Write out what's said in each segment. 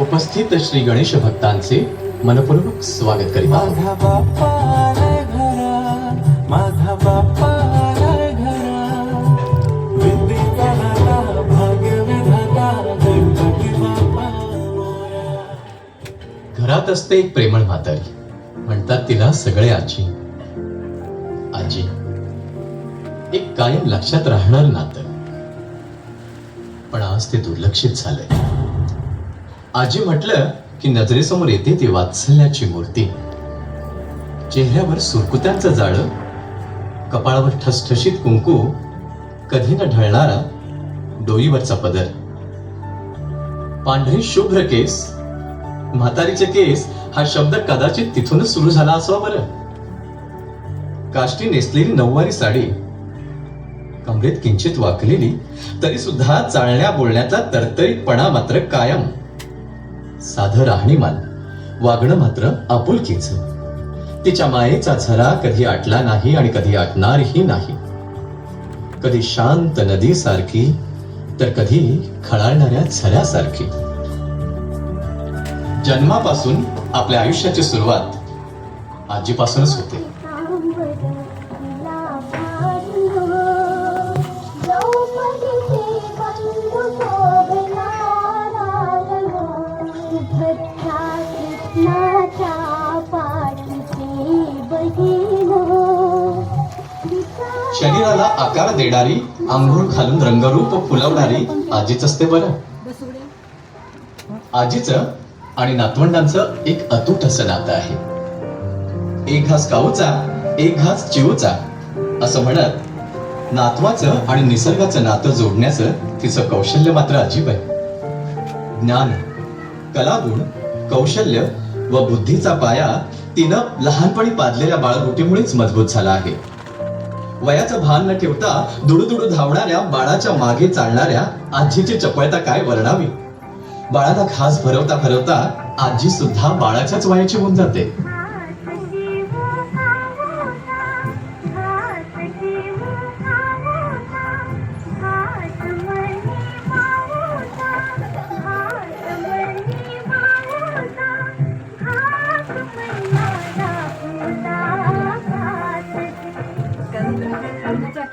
उपस्थित श्री गणेश भक्तांचे मनपूर्वक स्वागत करीत आहोत. माझा बाप्पा घरा माझा बाप्पा. घरात असते एक प्रेमळ म्हातारी. म्हणतात तिला सगळे आजी. आजी. एक कायम लक्षात राहणार नातं. पण आज ते दुर्लक्षित झालंय. आजी म्हटलं की नजरेसमोर येते ती वात्सल्याची मूर्ती. चेहऱ्यावर सुरकुत्यांचं जाळं कपाळावर ठसठशीत कुंकू कधी न ढळणारा डोईवरचा पदर. पांढरी शुभ्र केस म्हातारीचे केस हा शब्द कदाचित तिथूनच सुरू झाला असावा बरं. काष्टी नेसलेली नऊवारी साडी कमरेत किंचित वाकलेली तरी सुद्धा चालण्या बोलण्याचा तरतरीतपणा मात्र कायम. साधं राहणीमान वागणं मात्र आपुलकीच. तिच्या मायेचा झरा कधी आटला नाही आणि कधी आटणारही नाही. कधी शांत नदीसारखी तर कधी खळाळणाऱ्या झऱ्यासारखी. जन्मापासून आपल्या आयुष्याची सुरुवात आजीपासूनच होते. शरीराला आकार देणारी आंघोळ घालून रंगरूप फुलवणारी आजीच असते बरं. आजीचं आणि नातवंडांचं एक अतूट असं नातं आहे. एक घास काऊचा एक घास चिऊचा असं म्हणत नातवाचं आणि निसर्गाचं नातं जोडण्याचं तिचं कौशल्य मात्र अजीब आहे. ज्ञान कलागुण कौशल्य व बुद्धीचा पाया तिनं लहानपणी पाजलेल्या बाळगुटीमुळेच मजबूत झाला आहे. वयाचं भान न ठेवता दुडुदुडू धावणाऱ्या बाळाच्या मागे चालणाऱ्या आजीची चपळता काय वर्णावी? बाळाला घास भरवता भरवता आजी सुद्धा बाळाच्याच वयाची होऊन जाते.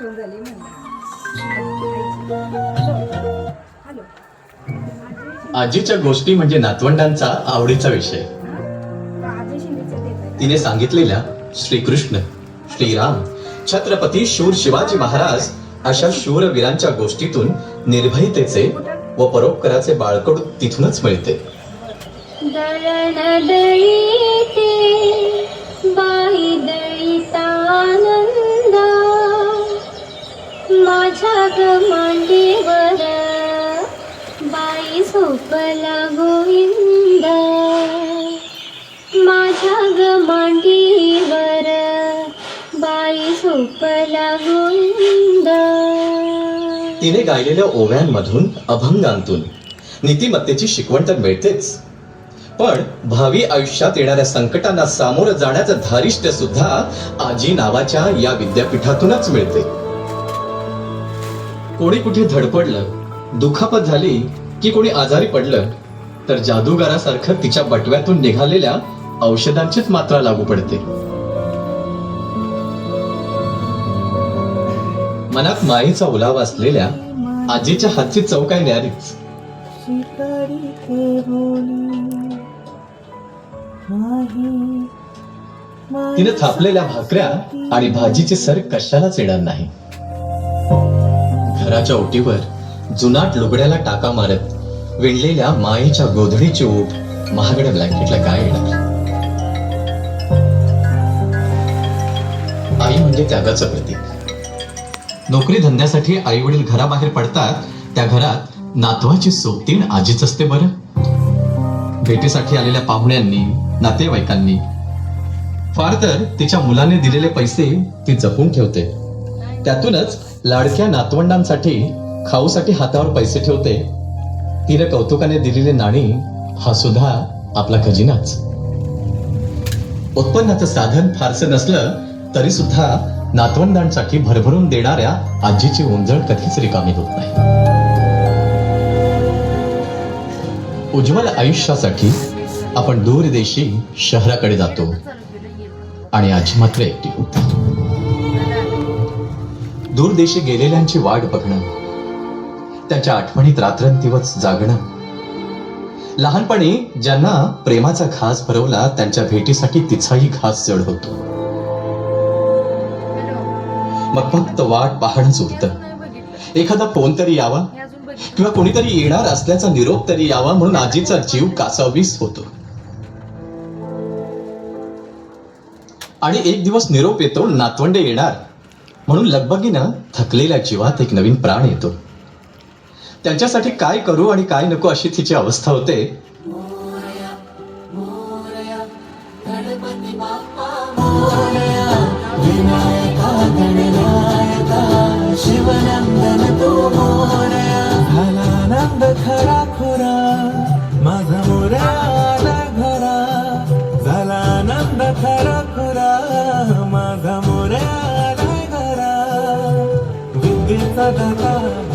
आठवण झाली आजीच्या गोष्टी म्हणजे नातवंडांचा आवडीचा विषय. तिने सांगितलेल्या श्रीकृष्ण श्रीराम छत्रपती शूर शिवाजी महाराज अशा शूरवीरांच्या गोष्टीतून निर्भयतेचे व परोपकाराचे बाळकडू तिथूनच मिळते. झोपला गोविंद. माझ्या ग मांडीवर बाई झोपला गोविंद. तिने गायलेल्या ओव्यांमधून अभंगांतून नीतिमत्तेची शिकवण तर मिळतेच. पण भावी आयुष्यात येणाऱ्या संकटांना सामोरं जाण्याचं धारिष्ट्य सुद्धा आजी नावाच्या या विद्यापीठातूनच मिळते. कोणी कुठे धडपडलं दुखापत झाली की कोणी आजारी पडलं तर जादूगारासारखं तिच्या बटव्यातून निघालेल्या औषधांचीच मात्रा लागू पडते. मनात माईचा उलावा असलेल्या आजीच्या हातची चव काय न्यारीच. तिने थापलेल्या भाकऱ्या आणि भाजीचे सर कशालाच येणार नाही. घराच्या ओटीवर जुनाट लुगड्याला टाका मारत विणलेल्या मायेच्या गोधडीची ओठ महागड्या ब्लँकेटला काय येणार आई म्हणजे त्यागाचं प्रतीक. नोकरी धंद्यासाठी आई वडील घराबाहेर पडतात त्या घरात नातवाची सोबतीण आजीच असते बरं. भेटीसाठी आलेल्या पाहुण्यांनी नातेवाईकांनी. फार तर तिच्या मुलाने दिलेले पैसे ती जपून ठेवते. त्यातूनच लाडक्या नातवंडांसाठी खाऊसाठी हातावर पैसे ठेवते तिने कौतुकाने दिलेली नाणी हा सुद्धा आपला खजिनाच. उत्पन्नाचं साधन फारसं नसलं तरी सुद्धा नातवंडांसाठी भरभरून देणाऱ्या आजीची ओंजळ कधीच रिकामी होत नाही. उज्ज्वल आयुष्यासाठी आपण दूरदेशी शहराकडे जातो आणि आजी मात्र एकटी होती. दूरदेशी गेलेल्यांची वाट बघणं त्याच्या आठवणीत रात्रंदिवस जागणं. लहानपणी ज्यांना प्रेमाचा घास भरवला त्यांच्या भेटीसाठी तिचाही घास जड होतो. मग फक्त वाट पाहणंच उरत. एखादा फोन तरी यावा किंवा कोणीतरी येणार असल्याचा निरोप तरी यावा म्हणून आजीचा जीव कासावीस होतो. आणि एक दिवस निरोप येतो नातवंडे येणार. म्हणून लगबगीनं थकलेल्या जीवात एक नवीन प्राण येतो. त्यांच्यासाठी काय करू आणि काय नको अशी तिची अवस्था होते. खरा खुरा माझा घरा. झालानंद खरा खुरा माझा आला घरा. विद्येचा दाता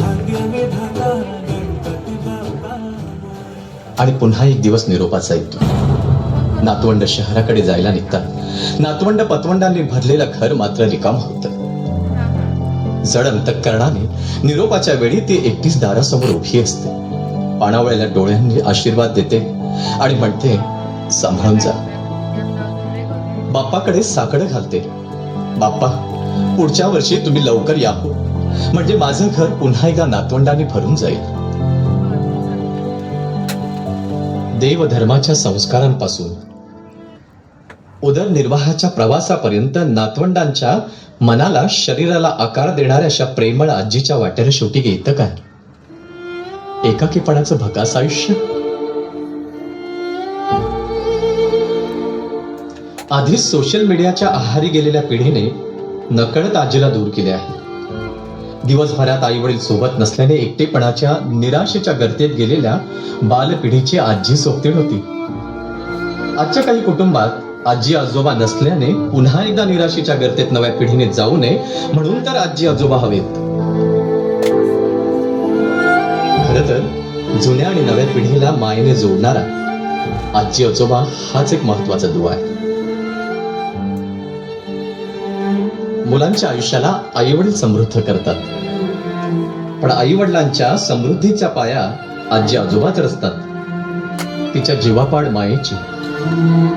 आणि पुन्हा एक दिवस निरोपाचा येतो नातवंड शहराकडे जायला निघतात. नातवंड पतवंडांनी भरलेलं घर मात्र रिकाम होत. जड अंतकरणाने निरोपाच्या वेळी ती एकटीच दारासमोर उभी असते. पाणावळ्याला डोळ्यांनी आशीर्वाद देते आणि म्हणते सांभाळून जा. बाप्पाकडे साकडं घालते. बाप्पा पुढच्या वर्षी तुम्ही लवकर या हो. म्हणजे माझं घर पुन्हा एकदा नातवंडाने भरून जाईल. देवधर्माच्या संस्कारांपासून. उदरनिर्वाहाच्या प्रवासापर्यंत नातवंडांच्या मनाला शरीराला आकार देणाऱ्या अशा प्रेमळ आजीच्या वाट्याला शेवटी घेत काय? एकाकीपणाचं भकास आयुष्य? आधीच सोशल मीडियाच्या आहारी गेलेल्या पिढीने नकळत आजीला दूर केले आहे. दिवसभरात आई वडील सोबत नसल्याने एकटेपणाच्या निराशेच्या गर्तेत गेलेल्या बालपिढीची आजी सोबतीण होती. आजच्या काही कुटुंबात आजी आजोबा नसल्याने पुन्हा एकदा निराशेच्या गर्तेत नव्या पिढीने जाऊ नये म्हणून तर आजी आजोबा हवेत. खर तर जुन्या आणि नव्या पिढीला मायेने जोडणारा आजी आजोबा हाच एक महत्त्वाचा दुवा आहे. मुलांच्या आयुष्याला आईवडील समृद्ध करतात. पण आई वडिलांच्या समृद्धीचा पाया आजी आजोबाच रचतात. तिच्या जीवापाड मायेची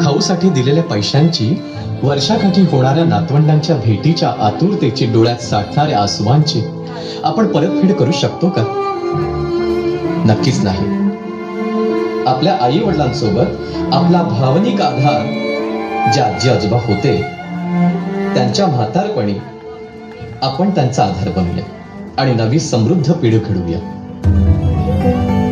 खाऊसाठी दिलेल्या पैशांची वर्षाकाठी होणाऱ्या नातवंडांच्या भेटीच्या आतुरतेची डोळ्यात साठणाऱ्या आसवांची आपण परतफेड करू शकतो का? नक्कीच नाही. आपल्या आई वडिलांसोबत आपला भावनिक आधार जे आजी आजोबा होते त्यांच्या म्हातारपणी आपण त्यांचा आधार बनूया आणि नवी समृद्ध पिढी घडवूया.